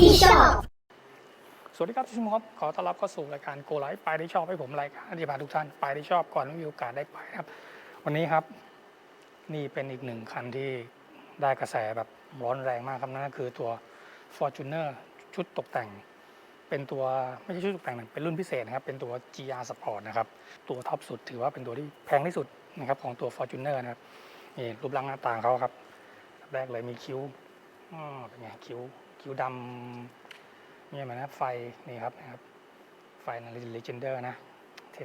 ที่ชอบ สวัสดีครับทุกท่านครับ ขอต้อนรับเข้าสู่รายการโกไลฟ์ไปที่ชอบให้ผมรายการที่พาทุกท่านไปที่ชอบก่อนม่มีโอกาสได้ไปครับ วันนี้ครับ นี่เป็นอีกหนึ่งคันที่ได้กระแสแบบร้อนแรงมากครับนั่นก็คือตัว Fortuner ชุดตกแต่ง เป็นตัวไม่ใช่ชุดตกแต่งเป็นรุ่นพิเศษนะครับ เป็นตัว GR Sport นะครับ ตัวท็อปสุดถือว่าเป็นตัวที่แพงที่สุดนะครับของตัว Fortuner นะครับนี่รูปร่างหน้าตาเขาครับ แรกเลยมีคิ้วอ้อเป็นไงคิ้ว คิวดำนี่มันนะไฟนี่ครับนะครับ ไฟใน Legender นะ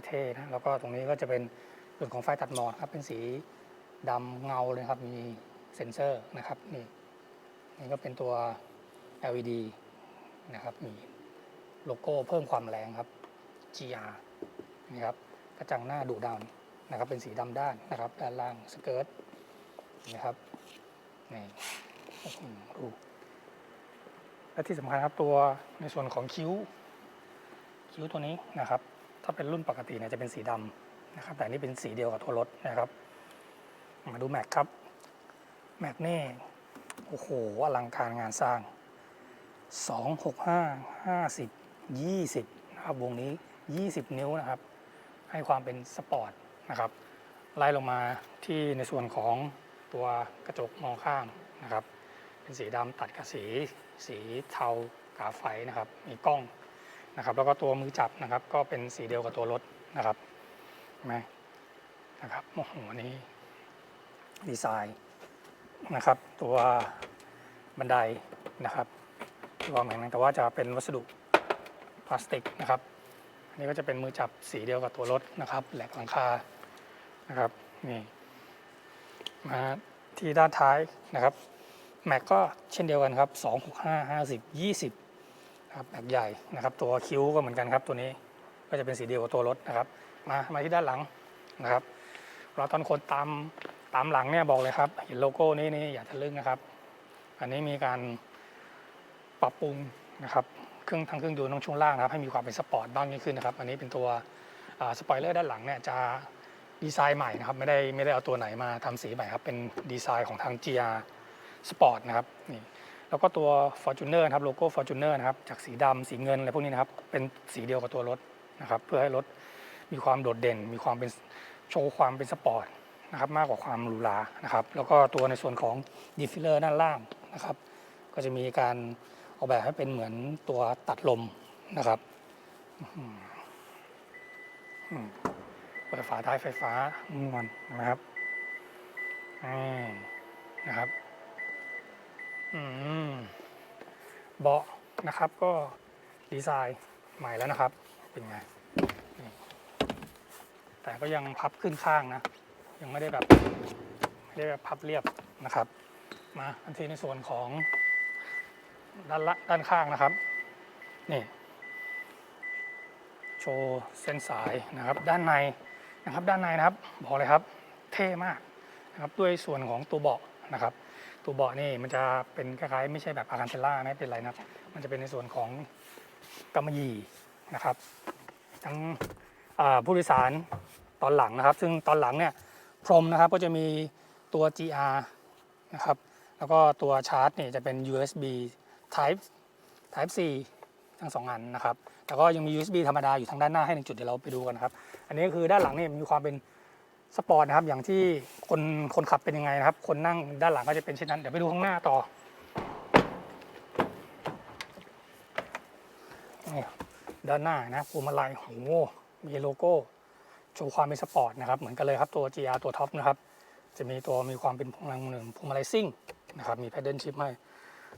เท่ๆนะแล้วก็ตรงนี้ก็จะเป็นส่วนของไฟตัดหมอกครับเป็นสีดำเงาเลยครับมีเซ็นเซอร์นะครับนี่นี่ก็เป็นตัว LED นะครับมีโลโก้เพิ่มความแรงครับ GR นี่ครับกระจังหน้าดุดันนะครับ เป็นสีดำด้านนะครับ ด้านล่างสเกิร์ตนะครับนี่โอ้โหดู และที่สำคัญครับตัวในส่วนของคิ้ว คิ้วตัวนี้นะครับ ถ้าเป็นรุ่นปกติเนี่ยจะเป็นสีดำนะครับ แต่นนี่เป็นสีเดียวกับตัวรถนะครับ มาดูแม็กครับ แม็กนี่โอ้โหอลังการงานสร้าง 2 6 5 50 20นะครับวงนี้ 20 นิ้วนะครับ ให้ความเป็นสปอร์ตนะครับไล่ลงมาที่ในส่วนของตัวกระจกมองข้างนะครับ เป็นสีดำตัดกับสีสีเทากาไฟนะครับ มีกล้องนะครับ แล้วก็ตัวมือจับนะครับ ก็เป็นสีเดียวกับตัวรถนะครับไหมนะครับโอ้โหอันนี้ดีไซน์นะครับ ตัวบันไดนะครับตัวเหมือนกันแต่ว่าจะเป็นวัสดุพลาสติกนะครับอันนี้ก็จะเป็นมือจับสีเดียวกับตัวรถนะครับ แหลกหลังคานะครับนี่มาที่ด้านท้ายนะครับ แม็กก็เช่นเดียวกันครับ 2 6 5 50 20ครับแม็กใหญ่นะครับ ตัวคิ้วก็เหมือนกันครับตัวนี้ก็จะเป็นสีเดียวกับตัวรถนะครับ มามาที่ด้านหลังนะครับ เราตอนคนตามตามหลังเนี่ยบอกเลยครับ เห็นโลโก้นี้นี่อย่าทะลึ่งนะครับ อันนี้มีการปรับปรุงนะครับเครื่องทั้งเครื่องยนต์ทั้งช่วงล่างนะครับให้มีความเป็นสปอร์ตบ้างยิ่งขึ้นนะครับ อันนี้เป็นตัวสปอยเลอร์ด้านหลังเนี่ยจะดีไซน์ใหม่นะครับไม่ได้ไม่ได้เอาตัวไหนมาทำสีใหม่ครับเป็นดีไซน์ของทาง GR สปอร์ตนะครับนี่แล้วก็ตัว Fortuner นะครับโลโก้ Fortuner นะครับจากสีดำสีเงินอะไรพวกนี้นะครับเป็นสีเดียวกับตัวรถนะครับเพื่อให้รถมีความโดดเด่น มีความเป็นโชว์ความเป็นสปอร์ตนะครับมากกว่าความหรูหรานะครับแล้วก็ตัวในส่วนของดีฟิลเลอร์ด้านล่างนะครับก็จะมีการออกแบบให้เป็นเหมือนตัวตัดลมนะครับเปิดฝาท้ายไฟฟ้าม้วนนะครับนี่นะครับ เบาะนะครับก็ดีไซน์ใหม่แล้วนะครับ เป็นไง แต่ก็ยังพับขึ้นข้างนะ ยังไม่ได้แบบไม่ได้แบบพับเรียบนะครับ มาอันที่ในส่วนของด้านละด้านข้างนะครับ นี่ โชว์เส้นสายนะครับ ด้านในนะครับ ด้านในนะครับ บอกเลยครับ เท่มากนะครับ ด้วยส่วนของตัวเบาะ นะครับตัวเบาะนี่มันจะเป็นคล้ายๆไม่ใช่แบบอาการเทล่านะเป็นไรนะมันจะเป็นในส่วนของกำมะหยี่นะครับ ทั้งผู้โดยสารตอนหลังนะครับ ซึ่งตอนหลังเนี่ยพรมนะครับก็จะมีตัว GR นะครับแล้วก็ตัวชาร์จเนี่ยจะเป็น USB Type Type C ทั้งสองอันนะครับ แต่ก็ยังมี USB ธรรมดาอยู่ทางด้านหน้าให้หนึ่งจุดเดี๋ยวเราไปดูกันนะครับ อันนี้ก็คือด้านหลังเนี่ยมีความเป็น สปอร์ตนะครับอย่างที่คนคนขับเป็นยังไงนะครับ คนนั่งด้านหลังก็จะเป็นเช่นนั้น เดี๋ยวไปดูข้างหน้าต่อนี่ด้านหน้านะพวงมาลัยโอ้โหมีโลโก้โชว์ความเป็นสปอร์ตนะครับเหมือนกันเลยครับตัว GR ตัวท็อปนะครับจะมีตัวมีความเป็นพลัยหนึ่งพวงมาลัยซิ่งนะครับมีแพดเดิลชิพให้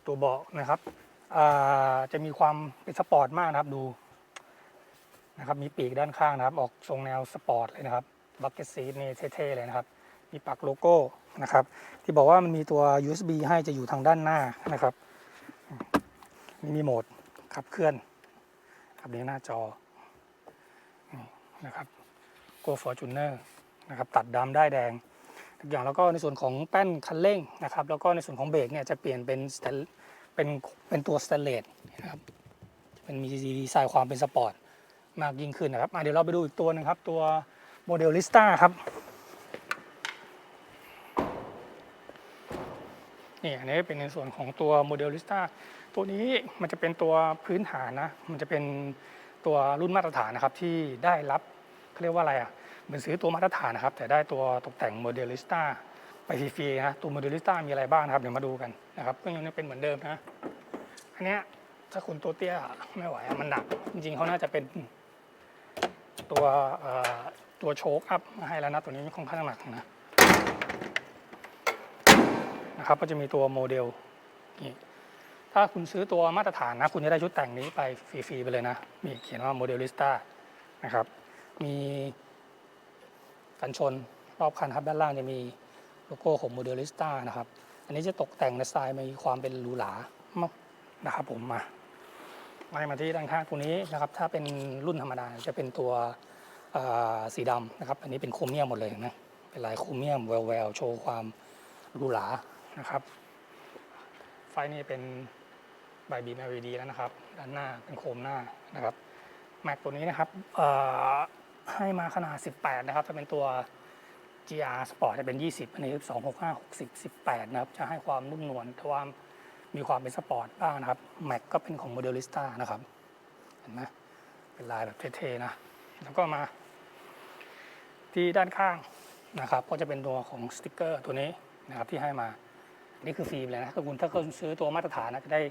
ตัวเบาะนะครับจะมีความเป็นสปอร์ตมากนะครับดูนะครับมีปีกด้านข้างนะครับ ออกทรงแนวสปอร์ตเลยนะครับ บักเก็ตซีทนี่เท่ๆเลยนะครับ มีปักโลโก้นะครับ ที่บอกว่ามันมีตัว USB ให้จะอยู่ทางด้านหน้านะครับมีมีโหมดขับเคลื่อนครับนี้หน้าจอนี่นะครับ Go Fortuner นะครับตัดดำได้แดงทุกอย่างแล้วก็ในส่วนของแป้นคันเร่งนะครับ แล้วก็ในส่วนของเบรกเนี่ยจะเปลี่ยนเป็นเป็นเป็นตัวสแตนเลสนะครับเป็นมีดีไซน์ความเป็นสปอร์ตมากยิ่งขึ้นนะครับเดี๋ยวเราไปดูอีกตัวหนึงครับตัว โมเดลลิสต้าครับนี่อันนี้เป็นในส่วนของตัวโมเดลลิสต้าตัวนี้มันจะเป็นตัวพื้นฐานนะ มันจะเป็นตัวรุ่นมาตรฐานนะครับที่ได้รับเขาเรียกว่าอะไรอะเหมือนซื้อตัวมาตรฐานนะครับ แต่ได้ตัวตกแต่งโมเดลลิสต้าไปฟรีๆนะตัวโมเดลลิสต้ามีอะไรบ้างนะครับเดี๋ยวมาดูกันนะครับเครื่องยนต์เป็นเหมือนเดิมนะอันเนี้ยถ้าคุณตัวเตี้ยไม่ไหวมันหนัก จริงๆเขาน่าจะเป็นตัว ตัวโชคอัพมาให้แล้วนะตัวนี้ค่อนข้างหนักนะนะครับก็จะมีตัวโมเดลนี่ถ้าคุณซื้อตัวมาตรฐานนะ คุณจะได้ชุดแต่งนี้ไปฟรีๆไปเลยนะ มีเขียนว่าโมเดลิสต้านะครับ มีกันชนรอบคันครับด้านล่างจะมีโลโก้ของโมเดลิสต้านะครับ อันนี้จะตกแต่งในสไตล์มีความเป็นหรูหรามานะครับผมมาไล่มาที่ด้านข้างตัวนี้นะครับ ถ้าเป็นรุ่นธรรมดาจะเป็นตัว สีดำนะครับ อันนี้เป็นโครเมียมหมดเลยนะเป็นลายโครเมียมแววๆโชว์ความหรูหรานะครับ ไฟนี่เป็นใบบีม LED แล้วนะครับ ด้านหน้าเป็นโคมหน้านะครับแม็กตัวนี้นะครับให้มาขนาด 18 นะครับจะเป็นตัว GR Sport จะเป็น 20 อันนี้2 6 5 60 18 นะครับ จะให้ความนุ่มนวลแต่ว่ามีความเป็นสปอร์ตบ้างนะครับ แม็กก็เป็นของ Modelista นะครับ เห็นไหมเป็นลายแบบเท่ๆนะ แล้วก็มา ที่ด้านข้างนะครับ ก็จะเป็นตัวของสติกเกอร์ตัวนี้นะครับที่ให้มาอันนี้คือฟรีเลยนะถ้าคุณถ้าคุณซื้อตัวมาตรฐานนะจะได้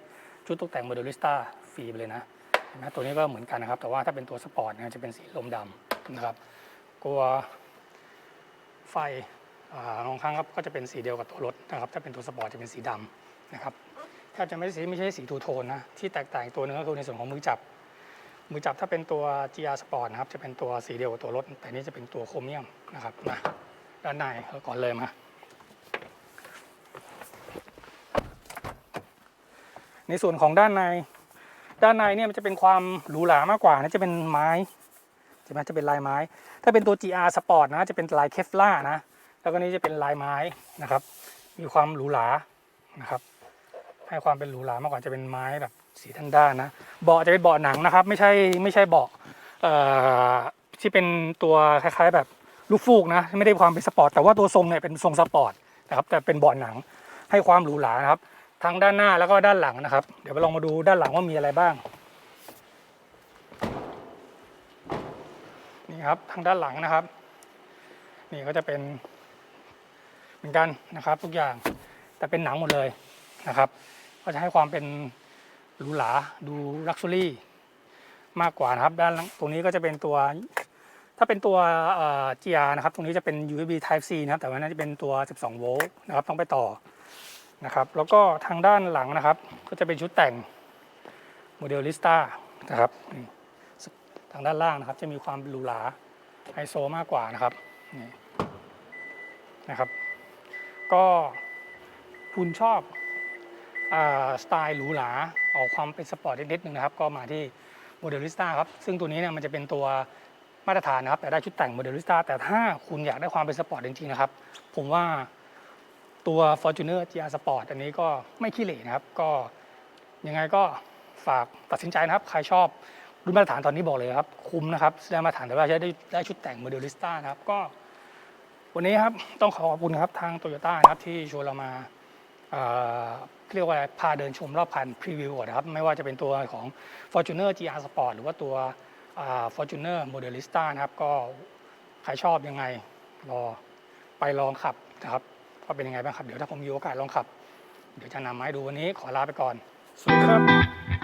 ชุดตกแต่งโมเดลิสต้าฟรีไปเลยนะนไหมตัวนี้ก็เหมือนกันนะครับ แต่ว่าถ้าเป็นตัวสปอร์ตนะจะเป็นสีลมดำนะครับตัวไฟอ่าของข้างครับก็จะเป็นสีเดียวกับตัวรถนะครับ ถ้าเป็นตัวสปอร์ตจะเป็นสีดำนะครับแทบจะไม่ใช่ไม่ใช่สีทูโทนนะที่แตกต่างอีกตัวหนึงก็คือในส่วนของมือจับ มือจับถ้าเป็นตัว GR Sport นะครับจะเป็นตัวสีเดียวกับตัวรถ แต่นี่จะเป็นตัวโครเมียมนะครับมาด้านในก่อนเลยมาในส่วนของด้านใน ด้านในเนี่ยมันจะเป็นความหรูหรามากกว่านะจะเป็นไม้ใช่ไหมจะเป็นลายไม้ ถ้าเป็นตัว GR Sport นะจะเป็นลายเคฟล่านะ แล้วก็นี่จะเป็นลายไม้นะครับ มีความหรูหรานะครับ ให้ความเป็นหรูหรามากกว่าจะเป็นไม้แบบ สีทันด้านนะเบาะจะเป็นเบาะหนังนะครับ ไม่ใช่ไม่ใช่เบาะที่เป็นตัวคล้ายๆแบบลูกฟูกนะไม่ได้ความเป็นสปอร์ตแต่ว่าตัวทรงเนี่ยเป็นทรงสปอร์ตนะครับแต่เป็นเบาะหนังให้ความหรูหรานะครับทั้งด้านหน้าแล้วก็ด้านหลังนะครับ เดี๋ยวไปลองมาดูด้านหลังว่ามีอะไรบ้างนี่ครับทางด้านหลังนะครับ นี่ก็จะเป็นเหมือนกันนะครับ ทุกอย่างแต่เป็นหนังหมดเลยนะครับ ก็จะให้ความเป็น หรูหราดูลักชัวรี่มากกว่านะครับ ด้านหลังตรงนี้ก็จะเป็นตัว ถ้าเป็นตัวเอ่อ GR นะครับ ตรงนี้จะเป็น USB Type C นะครับ แต่ว่าน่าจะเป็นตัว 12 โวลต์นะครับ ต้องไปต่อนะครับ แล้วก็ทางด้านหลังนะครับ ก็จะเป็นชุดแต่งโมเดลลิสตานะครับทางด้านล่างนะครับ จะมีความหรูหราไฮโซมากกว่านะครับนี่นะครับ ก็คุณชอบ สไตล์หรูหราออกความเป็นสปอร์ตนิดๆนึงนะครับ ก็มาที่โมเดลิสต้าครับ ซึ่งตัวนี้เนี่ยมันจะเป็นตัวมาตรฐานนะครับ แต่ได้ชุดแต่งโมเดลิสต้าแต่ถ้าคุณอยากได้ความเป็นสปอร์ตจริงๆนะครับ ผมว่าตัว Fortuner GR Sport อันนี้ก็ไม่ขี้เหร่นะครับ ก็ยังไงก็ฝากตัดสินใจนะครับ ใครชอบรุ่นมาตรฐานตอนนี้บอกเลยครับ คุ้มนะครับได้มาตรฐานแต่ว่าจะได้ได้ชุดแต่งโมเดลิสต้านะครับก็ วันนี้ครับต้องขอขอบคุณครับทางโตโยต้านะครับที่ชวนเรามา เรียกว่าอะไรพาเดินชมรอบคันพรีวิวก่อนนะครับ ไม่ว่าจะเป็นตัวของ Fortuner GR Sport หรือว่าตัวอ่า Fortuner Modelista นะครับ ก็ใครชอบยังไงรอไปลองขับนะครับว่าเป็นยังไงบ้างครับ เดี๋ยวถ้าผมมีโอกาสลองขับ เดี๋ยวจะนำมาให้ดูวันนี้ขอลาไปก่อน สวัสดีครับ